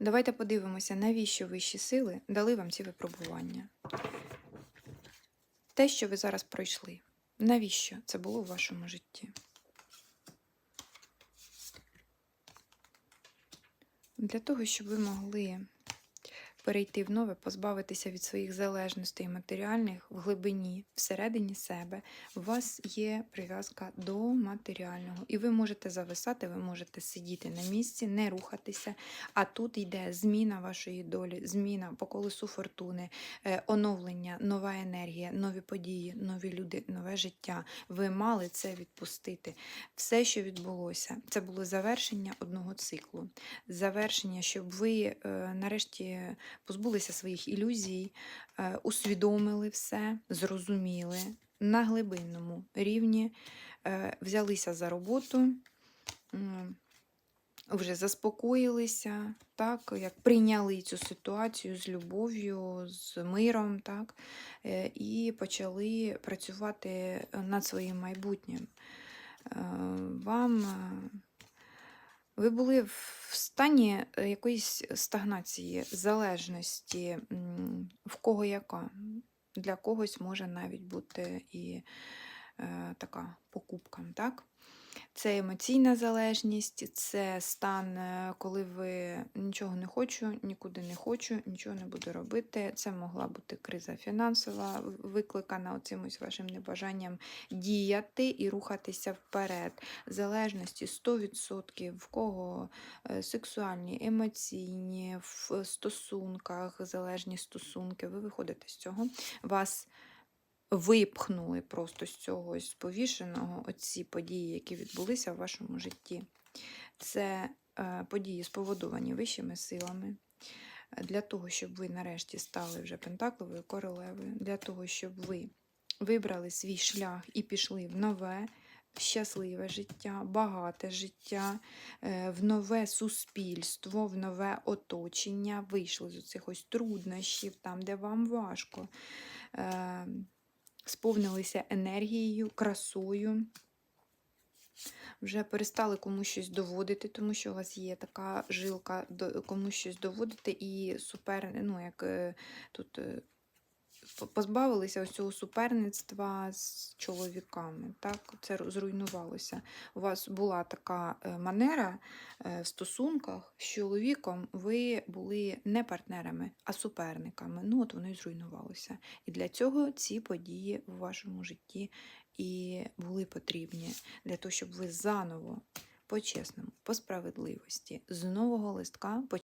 Давайте подивимося, навіщо вищі сили дали вам ці випробування. Те, що ви зараз пройшли, навіщо це було в вашому житті? Для того, щоб ви могли перейти в нове, позбавитися від своїх залежностей матеріальних в глибині, всередині себе, у вас є прив'язка до матеріального. І ви можете зависати, ви можете сидіти на місці, не рухатися. А тут йде зміна вашої долі, зміна по колесу фортуни, е, оновлення, нова енергія, нові події, нові люди, нове життя. Ви мали це відпустити. Все, що відбулося, це було завершення одного циклу. Завершення, щоб ви е, нарешті позбулися своїх ілюзій, е, усвідомили все, зрозуміли на глибинному рівні, е, взялися за роботу. Вже заспокоїлися, так, як прийняли цю ситуацію з любов'ю, з миром, так, е, і почали працювати над своїм майбутнім. Вам ви були в стані е, якоїсь стагнації, залежності, в кого яка. Для когось може навіть бути і така покупка. Так? Це емоційна залежність, це стан, е, коли ви нічого не хочу, нікуди не хочу, нічого не буду робити. Це могла бути криза фінансова, викликана оцим ось вашим небажанням діяти і рухатися вперед. Залежності 100%, в кого е, сексуальні, емоційні, в стосунках, залежні стосунки. Ви виходите з цього. Вас випхнули просто з цього ось повішеного, оці події, які відбулися в вашому житті. Це е, події спроводовані вищими силами. е, Для того, щоб ви нарешті стали вже пентакловою королевою, для того, щоб ви вибрали свій шлях і пішли в нове, щасливе життя, багате життя, е, в нове суспільство, в нове оточення, вийшли з цих ось труднощів, там, де вам важко. Сповнилися енергією, красою. Вже перестали комусь щось доводити, тому що у вас є така жилка комусь щось доводити, і супер, ну, як е, тут е, позбавилися ось цього суперництва з чоловіками. Так? Це зруйнувалося. У вас була така е, манера е, в стосунках з чоловіком, ви були не партнерами, а суперниками. Ну, от воно і зруйнувалося. І для цього ці події в вашому житті і були потрібні для того, щоб ви заново, по-чесному, по справедливості, з нового листка